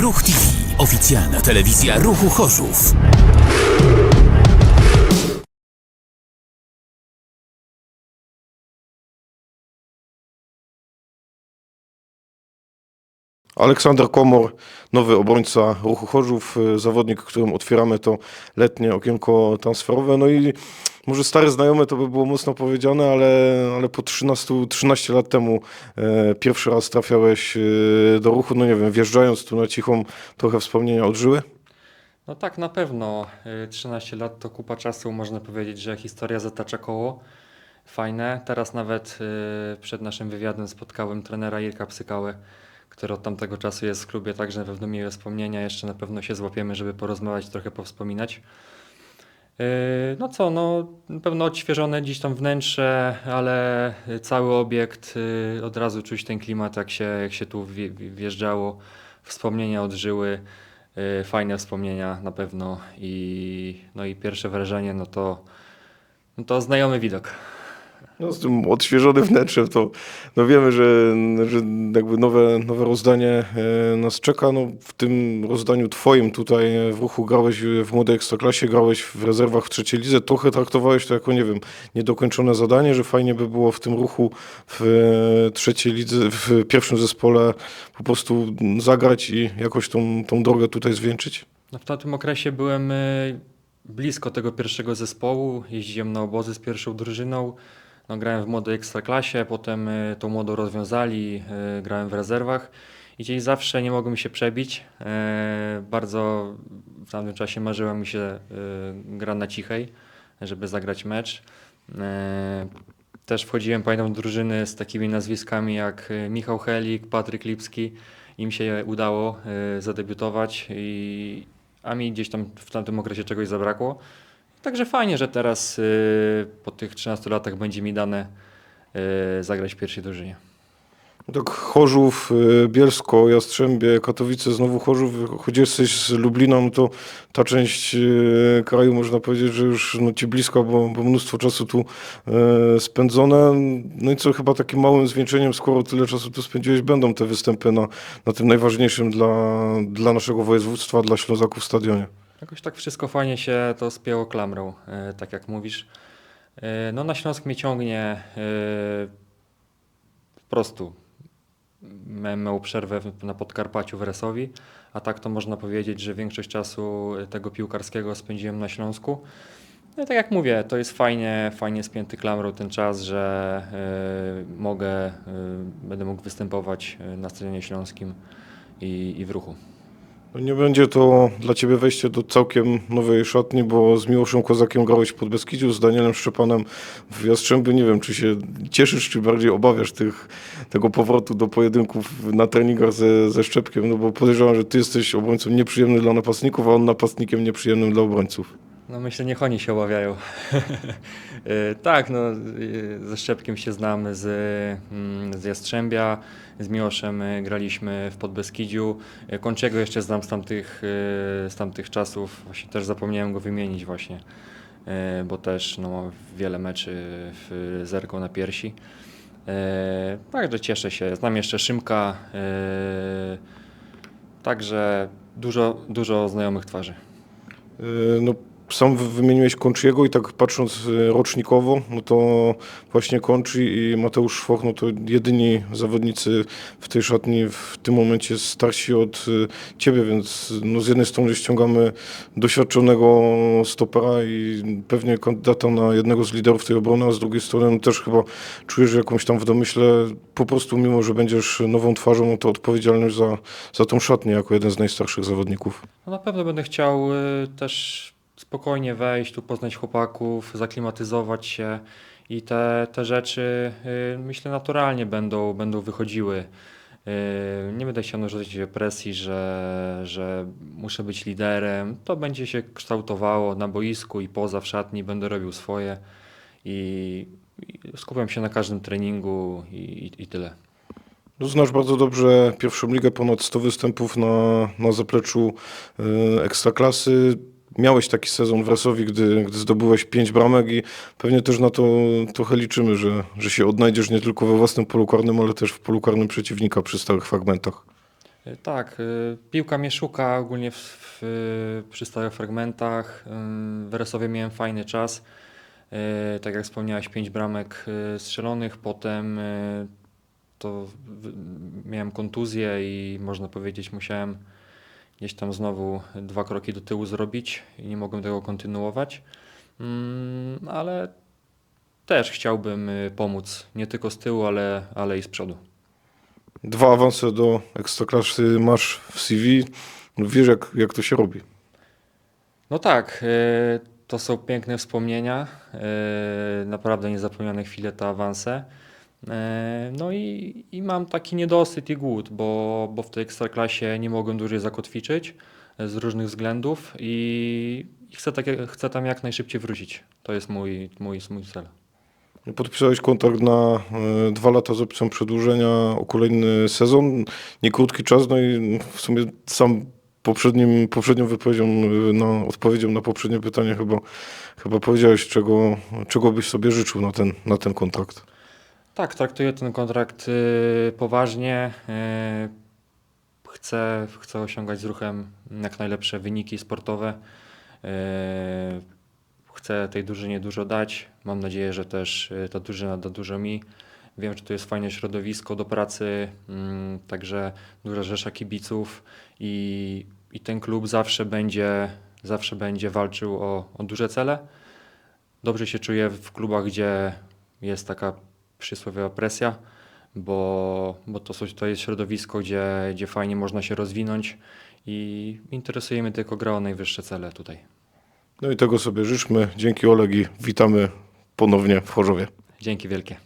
Ruch TV. Oficjalna telewizja Ruchu Chorzów. Aleksander Komor, nowy obrońca Ruchu Chorzów, y, zawodnik, którym otwieramy to letnie okienko transferowe. No i może stare znajome to by było mocno powiedziane, ale, ale po 13, 13 lat temu e, pierwszy raz trafiałeś e, do Ruchu. No nie wiem, wjeżdżając tu na cichą, trochę wspomnienia odżyły? No tak, na pewno. Y, 13 lat to kupa czasu, można powiedzieć, że historia zatacza koło. Fajne. Teraz nawet y, przed naszym wywiadem spotkałem trenera Jirka Psykały, który od tamtego czasu jest w klubie, także na pewno miłe wspomnienia. Jeszcze na pewno się złapiemy, żeby porozmawiać, trochę powspominać. Y, No co, no pewno odświeżone dziś tam wnętrze, ale cały obiekt, y, od razu czuć ten klimat, jak się, jak się tu wje- wjeżdżało. Wspomnienia odżyły. Y, Fajne wspomnienia na pewno i, no i pierwsze wrażenie, no to, no to znajomy widok. No, z tym odświeżonym wnętrzem to no wiemy, że, że jakby nowe, nowe rozdanie e, nas czeka. No, w tym rozdaniu twoim tutaj w ruchu grałeś w młodej ekstraklasie, grałeś w rezerwach w trzeciej lidze. Trochę traktowałeś to jako, nie wiem, niedokończone zadanie, że fajnie by było w tym ruchu w e, trzeciej lidze, w pierwszym zespole po prostu zagrać i jakoś tą, tą drogę tutaj zwieńczyć. No w tamtym okresie byłem blisko tego pierwszego zespołu, jeździłem na obozy z pierwszą drużyną, no, grałem w młodej ekstraklasie, potem y, tą młodą rozwiązali, y, grałem w rezerwach i gdzieś zawsze nie mogłem się przebić. E, Bardzo w tamtym czasie marzyła mi się gra na cichej, żeby zagrać mecz. E, Też wchodziłem, pamiętam, w drużyny z takimi nazwiskami jak Michał Helik, Patryk Lipski. Im się udało zadebiutować, i, a mi gdzieś tam w tamtym okresie czegoś zabrakło. Także fajnie, że teraz y, po tych 13 latach będzie mi dane y, zagrać w pierwszej drużynie. Tak Chorzów, y, Bielsko, Jastrzębie, Katowice, znowu Chorzów, choć jesteś z Lubliną, to ta część kraju można powiedzieć, że już no, ci bliska, bo, bo mnóstwo czasu tu y, spędzone. No i co chyba takim małym zwieńczeniem, skoro tyle czasu tu spędziłeś, będą te występy na, na tym najważniejszym dla, dla naszego województwa, dla Ślązaków stadionie. Jakoś tak wszystko fajnie się to spięło klamrą, y, tak jak mówisz. Y, No na Śląsk mnie ciągnie y, po prostu. Miałem przerwę na Podkarpaciu w Resowi, a tak to można powiedzieć, że większość czasu tego piłkarskiego spędziłem na Śląsku. No i tak jak mówię, to jest fajnie, fajnie spięty klamrą ten czas, że mogę, będę mógł występować na Stadionie Śląskim i, i w ruchu. Nie będzie to dla Ciebie wejście do całkiem nowej szatni, bo z Miłoszem Kozakiem grałeś w Podbeskidziu, z Danielem Szczepanem w Jastrzębiu. Nie wiem, czy się cieszysz, czy bardziej obawiasz tych, tego powrotu do pojedynków na treningach ze, ze Szczepkiem, no bo podejrzewam, że Ty jesteś obrońcą nieprzyjemnym dla napastników, a on napastnikiem nieprzyjemnym dla obrońców. No myślę, niech oni się obawiają. Y, tak, no y, ze Szczepkiem się znamy z, mm, z Jastrzębia, z Miłoszem y, graliśmy w Podbeskidziu. Kończego jeszcze znam z tamtych, z tamtych czasów, właśnie też zapomniałem go wymienić właśnie, bo też no, ma wiele meczy w zerką na piersi. Także cieszę się. Znam jeszcze Szymka, także dużo, dużo znajomych twarzy. No, sam wy- wymieniłeś Kączyego i tak patrząc yy, rocznikowo, no to właśnie Kączy i Mateusz Szwoch, no to jedyni zawodnicy w tej szatni w tym momencie starsi od yy, Ciebie, więc no z jednej strony ściągamy doświadczonego stopera i pewnie kandydata na jednego z liderów tej obrony, a z drugiej strony no też chyba czujesz jakąś tam w domyśle, po prostu mimo, że będziesz nową twarzą, no to odpowiedzialność za, za tą szatnię jako jeden z najstarszych zawodników. No na pewno będę chciał y, też spokojnie wejść, tu poznać chłopaków, zaklimatyzować się i te, te rzeczy y, myślę naturalnie będą, będą wychodziły. Y, Nie będę chciał narzucać presji, że, że muszę być liderem. To będzie się kształtowało na boisku i poza w szatni, będę robił swoje i, i skupiam się na każdym treningu i, i, i tyle. No, znasz bardzo dobrze pierwszą ligę, ponad 100 występów na, na zapleczu e, ekstraklasy. Miałeś taki sezon w Resowi, gdy, gdy zdobyłeś 5 bramek i pewnie też na to trochę liczymy, że, że się odnajdziesz nie tylko we własnym polu karnym, ale też w polu karnym przeciwnika przy stałych fragmentach. Y, Tak, y, piłka mnie szuka ogólnie w, w, przy stałych fragmentach. Ym, W Resowie miałem fajny czas. Tak jak wspomniałeś, pięć bramek strzelonych, potem to miałem kontuzję i można powiedzieć musiałem gdzieś tam znowu dwa kroki do tyłu zrobić i nie mogłem tego kontynuować. Mm, Ale też chciałbym y, pomóc nie tylko z tyłu, ale, ale i z przodu. Dwa awanse do Ekstraklasy masz w CV. Wiesz, jak, jak to się robi. No tak, y, to są piękne wspomnienia, y, naprawdę niezapomniane chwile to awanse. Y, No i, i mam taki niedosyt i głód, bo, bo w tej ekstraklasie nie mogłem dłużej zakotwiczyć y, z różnych względów i, i chcę, tak, chcę tam jak najszybciej wrócić. To jest mój, mój, mój cel. Podpisałeś kontrakt na e, dwa lata z opcją przedłużenia o kolejny sezon. Nie krótki czas, no i w sumie sam poprzednim, poprzednią wypowiedzią, e, odpowiedzią na poprzednie pytanie chyba, chyba powiedziałeś, czego, czego byś sobie życzył na ten, na ten kontrakt. Tak, traktuję ten kontrakt y, poważnie. y, Chcę, chcę osiągać z ruchem jak najlepsze wyniki sportowe. Y, Chcę tej drużynie dużo dać. Mam nadzieję, że też ta drużyna da dużo mi. Wiem, że to jest fajne środowisko do pracy, mm, także duża rzesza kibiców i, i ten klub zawsze będzie, zawsze będzie walczył o, o duże cele. Dobrze się czuję w klubach, gdzie jest taka przysłowiowa presja, bo, bo to, to jest środowisko, gdzie, gdzie fajnie można się rozwinąć i interesuje mnie tylko gra o najwyższe cele tutaj. No i tego sobie życzmy. Dzięki Oleg i witamy ponownie w Chorzowie. Dzięki wielkie.